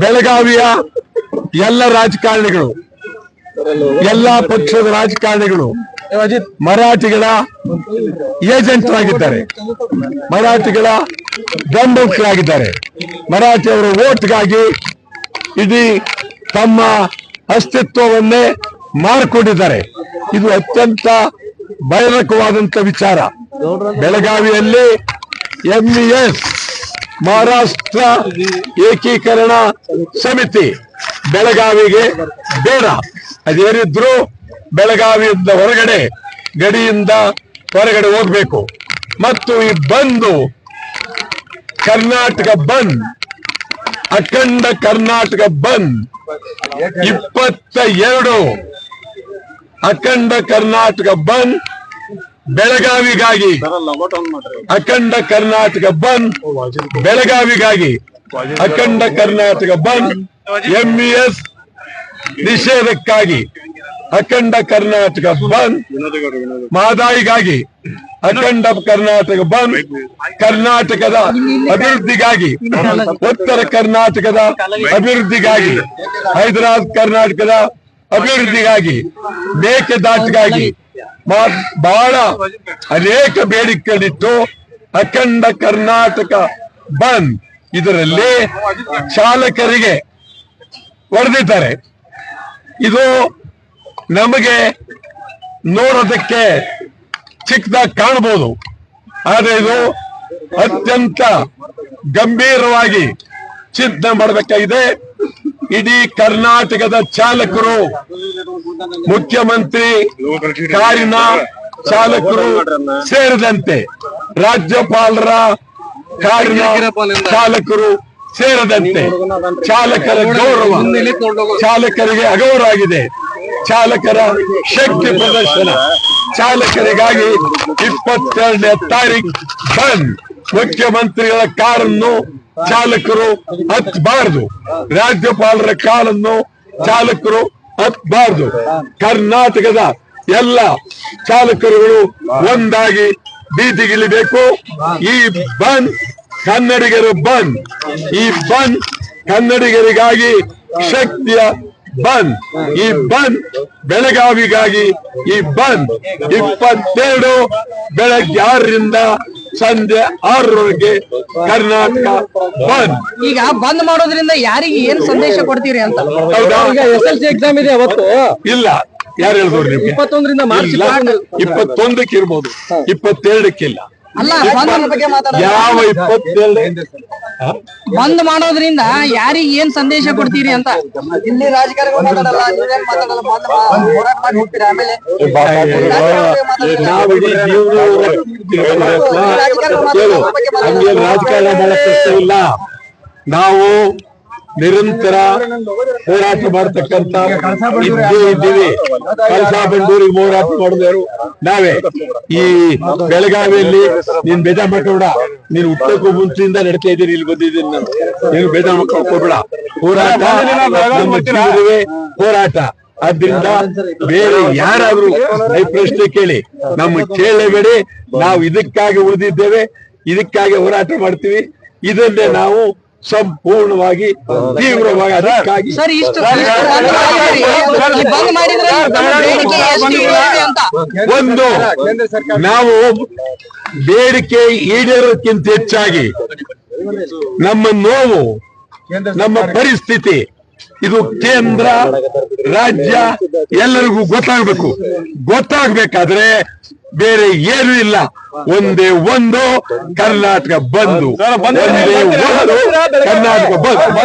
ಬೆಳಗಾವಿಯ ಎಲ್ಲ ರಾಜಕಾರಣಿಗಳು, ಎಲ್ಲ ಪಕ್ಷದ ರಾಜಕಾರಣಿಗಳು ಮರಾಠಿಗಳ ಏಜೆಂಟ್ರಾಗಿದ್ದಾರೆ. ಮರಾಠಿಗಳ ಬೆಂಬಲಿತರಾಗಿದ್ದಾರೆ ಮರಾಠಿಯವರ ಓಟ್ಗಾಗಿ ಇಡೀ ತಮ್ಮ ಅಸ್ತಿತ್ವವನ್ನೇ ಮಾರಿಕೊಂಡಿದ್ದಾರೆ. ಇದು ಅತ್ಯಂತ ಭಯಾನಕವಾದಂತ ವಿಚಾರ. ಬೆಳಗಾವಿಯಲ್ಲಿ ಎಂಇಎಸ್ ಮಹಾರಾಷ್ಟ್ರ ಏಕೀಕರಣ ಸಮಿತಿ ಬೆಳಗಾವಿಗೆ ಬೇಡ. ಅದೇನಿದ್ರು ಬೆಳಗಾವಿಯಿಂದ ಹೊರಗಡೆ, ಗಡಿಯಿಂದ ಹೊರಗಡೆ ಹೋಗ್ಬೇಕು. ಮತ್ತು ಈ ಬಂದು ಕರ್ನಾಟಕ ಬಂದ್, ಅಖಂಡ ಕರ್ನಾಟಕ ಬಂದ್, ಇಪ್ಪತ್ತ ಎರಡು ಅಖಂಡ ಕರ್ನಾಟಕ ಬಂದ್ ಬೆಳಗಾವಿಗಾಗಿ ಅಖಂಡ ಕರ್ನಾಟಕ ಬಂದ್. ಬೆಳಗಾವಿಗಾಗಿ ಅಖಂಡ ಕರ್ನಾಟಕ ಬಂದ್. ಎಂಇಎಸ್ ನಿಷೇಧಕ್ಕಾಗಿ ಅಖಂಡ ಕರ್ನಾಟಕ ಬಂದ್. ಮಾದಾಯಿಗಾಗಿ ಅಖಂಡ ಕರ್ನಾಟಕ ಬಂದ್. ಕರ್ನಾಟಕದ ಅಭಿವೃದ್ಧಿಗಾಗಿ ಉತ್ತರ ಕರ್ನಾಟಕದ ಅಭಿವೃದ್ಧಿಗಾಗಿ ಹೈದರಾಬಾದ್ ಕರ್ನಾಟಕದ ಅಭಿವೃದ್ಧಿಗಾಗಿ ಮೇಕೆದಾಟಿಗಾಗಿ ಬಹಳ ಅನೇಕ ಬೇಡಿಕೆಗಳಿಟ್ಟು ಅಖಂಡ ಕರ್ನಾಟಕ ಬಂದ್ ಇದರಲ್ಲಿ ಚಾಲಕರಿಗೆ ಹೊಡೆದಿದ್ದಾರೆ. ಇದು ನಮಗೆ ನೋಡೋದಕ್ಕೆ ಚಿಕ್ಕದಾಗಿ ಕಾಣಬಹುದು. ಆದ್ರೆ ಇದು ಅತ್ಯಂತ ಗಂಭೀರವಾಗಿ ಚಿಂತನೆ ಮಾಡಬೇಕಾಗಿದೆ. ಇಡೀ ಕರ್ನಾಟಕದ ಚಾಲಕರು, ಮುಖ್ಯಮಂತ್ರಿ, ಕಾರಿನ ಚಾಲಕರು ಸೇರಿದಂತೆ ರಾಜ್ಯಪಾಲರ ಕಾರಿನ ಚಾಲಕರು ಸೇರದಂತೆ ಚಾಲಕರ ಗೌರವ ಚಾಲಕರಿಗೆ ಅಗೌರವ ಆಗಿದೆ ಚಾಲಕರ ಶಕ್ತಿ ಪ್ರದರ್ಶನ. ಚಾಲಕರಿಗಾಗಿ ಇಪ್ಪತ್ತೆರಡನೇ ತಾರೀಕು ಬಂದ್. ಮುಖ್ಯಮಂತ್ರಿಗಳ ಕಾರನ್ನು ಚಾಲಕರು ಹತ್ತಬಾರದು ರಾಜ್ಯಪಾಲರ ಕಾರನ್ನು ಚಾಲಕರು ಹತ್ತಬಾರ್ದು ಕರ್ನಾಟಕದ ಎಲ್ಲ ಚಾಲಕರುಗಳು ಒಂದಾಗಿ ಬೀದಿಗಿಳಿಬೇಕು. ಈ ಬಂದ್ ಕನ್ನಡಿಗರು ಬಂದ್. ಈ ಬಂದ್ ಕನ್ನಡಿಗರಿಗಾಗಿ ಶಕ್ತಿಯ ಬಂದ್. ಈ ಬಂದ್ ಬೆಳಗಾವಿಗಾಗಿ ಈ ಬಂದ್. ಇಪ್ಪತ್ತೆರಡು ಬೆಳಗ್ಗೆ ಆರರಿಂದ ಸಂಜೆ ಆರರವರೆಗೆ ಕರ್ನಾಟಕ ಬಂದ್. ಈಗ ಬಂದ್ ಮಾಡೋದ್ರಿಂದ ಯಾರಿಗೆ ಏನ್ ಸಂದೇಶ ಕೊಡ್ತೀರಿ ಅಂತ? ಈಗ ಎಸ್ ಎಲ್ ಸಿ ಎಕ್ಸಾಮ್ ಇದೆ ಅವತ್ತು. ಇಲ್ಲ. ಯಾರು ಹೇಳ್ಬೋದು ನಿಮ್ಗೆ? ಇಪ್ಪತ್ತೊಂದರಿಂದ ಮಾರ್ಚ್ ಇಪ್ಪತ್ತೊಂದಕ್ಕೆ ಇರ್ಬೋದು ಇಪ್ಪತ್ತೆರಡಕ್ಕಿಲ್ಲ. ಅಲ್ಲ ಯಾವ ಇಪ್ಪತ್ತೆರಡು? ಹ? ಬಂದ್ ಮಾಡೋದ್ರಿಂದ ಯಾರಿಗ ಏನ್ ಸಂದೇಶ ಕೊಡ್ತೀರಿ ಅಂತ ಇಲ್ಲಿ ರಾಜಕಾರಣ ಮಾತಾಡಲ್ಲ ನೀವೇನ್ ಮಾತಾಡಲ್ಲ ಬಂದ್ ಹೋರಾಟ ಮಾಡಿ ಹೋಗ್ತೀರಾ ಆಮೇಲೆ ನಾವು ಇಡೀ ಜೀವನ ಕೇಳು ಹಂಗೆ ರಾಜಕಾರಣ ಮಾಡೋ ಪ್ರಶ್ನೆ ಇಲ್ಲ ನಾವು ನಿರಂತರ ಹೋರಾಟ ಮಾಡತಕ್ಕಂತ ಇದ್ದೇ ಇದ್ದೀವಿ ಕಳಸಾ ಬಂಡೂರಿ ಹೋರಾಟ ಮಾಡಿದವರು ನಾವೇ. ಈ ಬೆಳಗಾವಿಯಲ್ಲಿ ನೀನ್ ಬೇಜ ಮಾಡ್ಕೊಬೇಡ. ನೀನ್ ಹುಟ್ಟಕ್ಕೂ ಮುಂಚೆಯಿಂದ ನಡ್ತಾ ಇದ್ದೀನಿ ಇಲ್ಲಿ ಬಂದಿದ್ದೀನಿ ನಾನು. ನೀನು ಬೇಜ ಮಾಡ್ಕೊಳ್ಬೇಡ ಹೋರಾಟ ಹೋರಾಟ. ಆದ್ರಿಂದ ಬೇರೆ ಯಾರಾದ್ರೂ ಈ ಪ್ರಶ್ನೆ ಕೇಳಿ. ನಮ್ಮ ಕೇಳಬೇಡಿ ನಾವು ಇದಕ್ಕಾಗಿ ಉಳಿದಿದ್ದೇವೆ ಇದಕ್ಕಾಗಿ ಹೋರಾಟ ಮಾಡ್ತೀವಿ. ಇದನ್ನೇ ನಾವು ಸಂಪೂರ್ಣವಾಗಿ ತೀವ್ರವಾಗಿ ಅದಕ್ಕಾಗಿ ಒಂದು ನಾವು ಬೇಡಿಕೆ ಈಡೇರೋಕ್ಕಿಂತ ಹೆಚ್ಚಾಗಿ ನಮ್ಮ ನೋವು ನಮ್ಮ ಪರಿಸ್ಥಿತಿ ಇದು ಕೇಂದ್ರ ರಾಜ್ಯ ಎಲ್ಲರಿಗೂ ಗೊತ್ತಾಗಬೇಕು ಗೊತ್ತಾಗ್ಬೇಕಾದ್ರೆ ಬೇರೆ ಏನು ಇಲ್ಲ. ಒಂದೇ ಒಂದು ಕರ್ನಾಟಕ ಬಂದು. ಒಂದೇ ಒಂದು ಕರ್ನಾಟಕ ಬಂದ್.